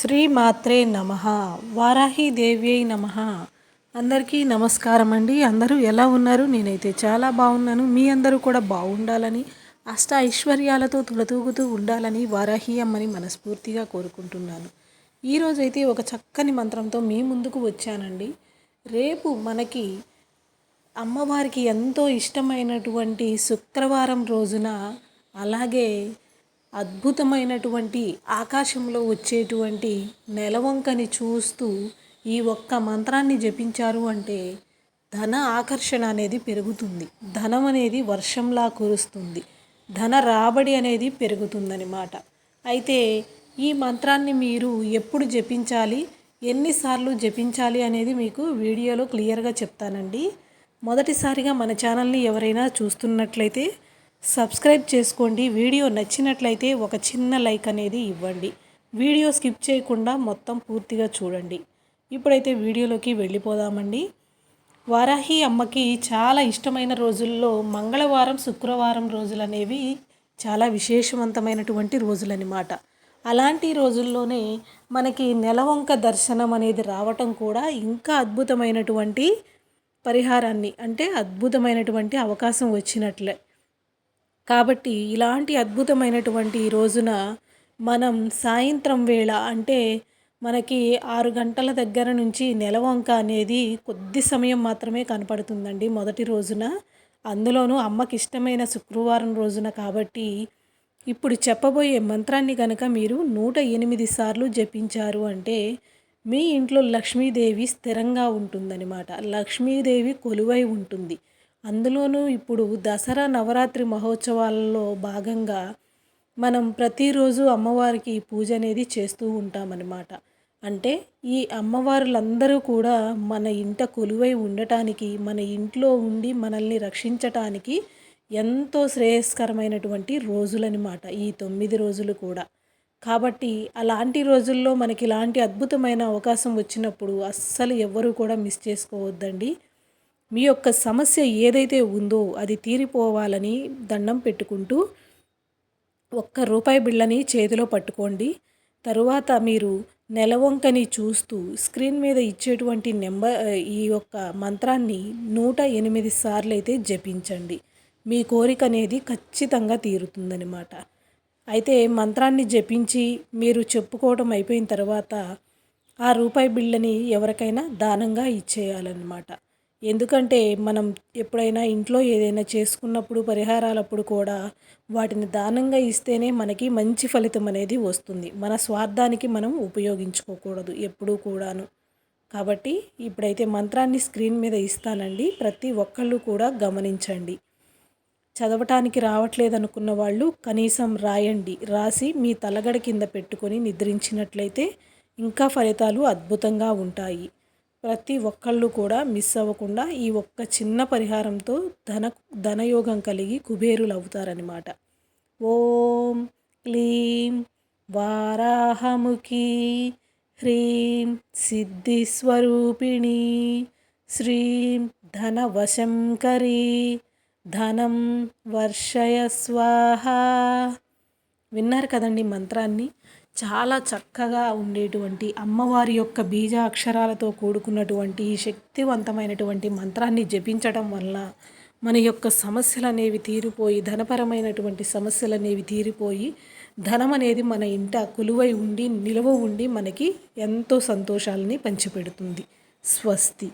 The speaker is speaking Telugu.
శ్రీమాత్రే నమ. వారాహిదేవ్యై నమ. అందరికీ నమస్కారం అండి. అందరూ ఎలా ఉన్నారు? నేనైతే చాలా బాగున్నాను. మీ అందరూ కూడా బాగుండాలని అష్ట ఐశ్వర్యాలతో తులతూగుతూ ఉండాలని వారాహి అమ్మని మనస్ఫూర్తిగా కోరుకుంటున్నాను. ఈరోజైతే ఒక చక్కని మంత్రంతో మీ ముందుకు వచ్చానండి. రేపు మనకి అమ్మవారికి ఎంతో ఇష్టమైనటువంటి శుక్రవారం రోజున అలాగే అద్భుతమైనటువంటి ఆకాశంలో వచ్చేటువంటి నెలవంకని చూస్తూ ఈ ఒక్క మంత్రాన్ని జపించారు అంటే ధన ఆకర్షణ అనేది పెరుగుతుంది. ధనం అనేది వర్షంలా కురుస్తుంది. ధన రాబడి అనేది పెరుగుతుందనమాట అయితే ఈ మంత్రాన్ని మీరు ఎప్పుడు జపించాలి? ఎన్నిసార్లు జపించాలి అనేది మీకు వీడియోలో క్లియర్గా చెప్తానండి. మొదటిసారిగా మన ఛానల్ని ఎవరైనా చూస్తున్నట్లయితే సబ్స్క్రైబ్ చేసుకోండి. వీడియో నచ్చినట్లయితే ఒక చిన్న లైక్ అనేది ఇవ్వండి. వీడియో స్కిప్ చేయకుండా మొత్తం పూర్తిగా చూడండి. ఇప్పుడైతే వీడియోలోకి వెళ్ళిపోదామండి. వారాహి అమ్మకి చాలా ఇష్టమైన రోజుల్లో మంగళవారం శుక్రవారం రోజులు అనేవి చాలా విశేషవంతమైనటువంటి రోజులన్నమాట. అలాంటి రోజుల్లోనే మనకి నెలవంక దర్శనం అనేది రావటం కూడా ఇంకా అద్భుతమైనటువంటి పరిహారాన్ని అంటే అద్భుతమైనటువంటి అవకాశం వచ్చినట్లే. కాబట్టి ఇలాంటి అద్భుతమైనటువంటి రోజున మనం సాయంత్రం వేళ అంటే మనకి ఆరు గంటల దగ్గర నుంచి నెలవంక అనేది కొద్ది సమయం మాత్రమే కనపడుతుందండి మొదటి రోజున. అందులోనూ అమ్మకి ఇష్టమైన శుక్రవారం రోజున కాబట్టి ఇప్పుడు చెప్పబోయే మంత్రాన్ని కనుక మీరు నూట ఎనిమిది సార్లు జపించారు అంటే మీ ఇంట్లో లక్ష్మీదేవి స్థిరంగా ఉంటుందన్నమాట. లక్ష్మీదేవి కొలువై ఉంటుంది. అందులోనూ ఇప్పుడు దసరా నవరాత్రి మహోత్సవాలలో భాగంగా మనం ప్రతిరోజు అమ్మవారికి పూజ అనేది చేస్తూ ఉంటామన్నమాట. అంటే ఈ అమ్మవారులందరూ కూడా మన ఇంట కొలువై ఉండటానికి మన ఇంట్లో ఉండి మనల్ని రక్షించటానికి ఎంతో శ్రేయస్కరమైనటువంటి రోజులన్నమాట ఈ తొమ్మిది రోజులు కూడా. కాబట్టి అలాంటి రోజుల్లో మనకి ఇలాంటి అద్భుతమైన అవకాశం వచ్చినప్పుడు అస్సలు ఎవ్వరూ కూడా మిస్ చేసుకోవద్దండి. మీ యొక్క సమస్య ఏదైతే ఉందో అది తీరిపోవాలని దండం పెట్టుకుంటూ ఒక్క రూపాయి బిళ్ళని చేతిలో పట్టుకోండి. తరువాత మీరు నెలవంకని చూస్తూ స్క్రీన్ మీద ఇచ్చేటువంటి నెంబర్ ఈ యొక్క మంత్రాన్ని నూట ఎనిమిది సార్లు అయితే జపించండి. మీ కోరిక అనేది ఖచ్చితంగా తీరుతుందనమాట అయితే మంత్రాన్ని జపించి మీరు చెప్పుకోవడం అయిపోయిన తర్వాత ఆ రూపాయి బిళ్ళని ఎవరికైనా దానంగా ఇచ్చేయాలన్నమాట. ఎందుకంటే మనం ఎప్పుడైనా ఇంట్లో ఏదైనా చేసుకున్నప్పుడు పరిహారాలప్పుడు కూడా వాటిని దానంగా ఇస్తేనే మనకి మంచి ఫలితం అనేది వస్తుంది. మన స్వార్థానికి మనం ఉపయోగించుకోకూడదు ఎప్పుడూ కూడాను. కాబట్టి ఇప్పుడైతే మంత్రాన్ని స్క్రీన్ మీద ఇస్తానండి. ప్రతి ఒక్కళ్ళు కూడా గమనించండి. చదవటానికి రావట్లేదు అనుకున్న వాళ్ళు కనీసం రాయండి. రాసి మీ తలగడ కింద పెట్టుకొని నిద్రించినట్లయితే ఇంకా ఫలితాలు అద్భుతంగా ఉంటాయి. ప్రతి ఒక్కళ్ళు కూడా మిస్ అవ్వకుండా ఈ ఒక్క చిన్న పరిహారంతో ధన ధనయోగం కలిగి కుబేరులు అవుతారనమాట ఓం క్లీం వారాహముఖి హ్రీం సిద్ధిస్వరూపిణి శ్రీం ధనవశంకరి ధనం వర్షయ స్వాహ. విన్నారు కదండి మంత్రాన్ని? చాలా చక్కగా ఉండేటువంటి అమ్మవారి యొక్క బీజ అక్షరాలతో కూడుకున్నటువంటి శక్తివంతమైనటువంటి మంత్రాన్ని జపించడం వల్ల మన యొక్క సమస్యలు అనేవి తీరిపోయి ధనపరమైనటువంటి సమస్యలు అనేవి తీరిపోయి ధనం అనేది మన ఇంట కొలువై ఉండి నిలవ ఉండి మనకి ఎంతో సంతోషాలని పంచిపెడుతుంది. స్వస్తి.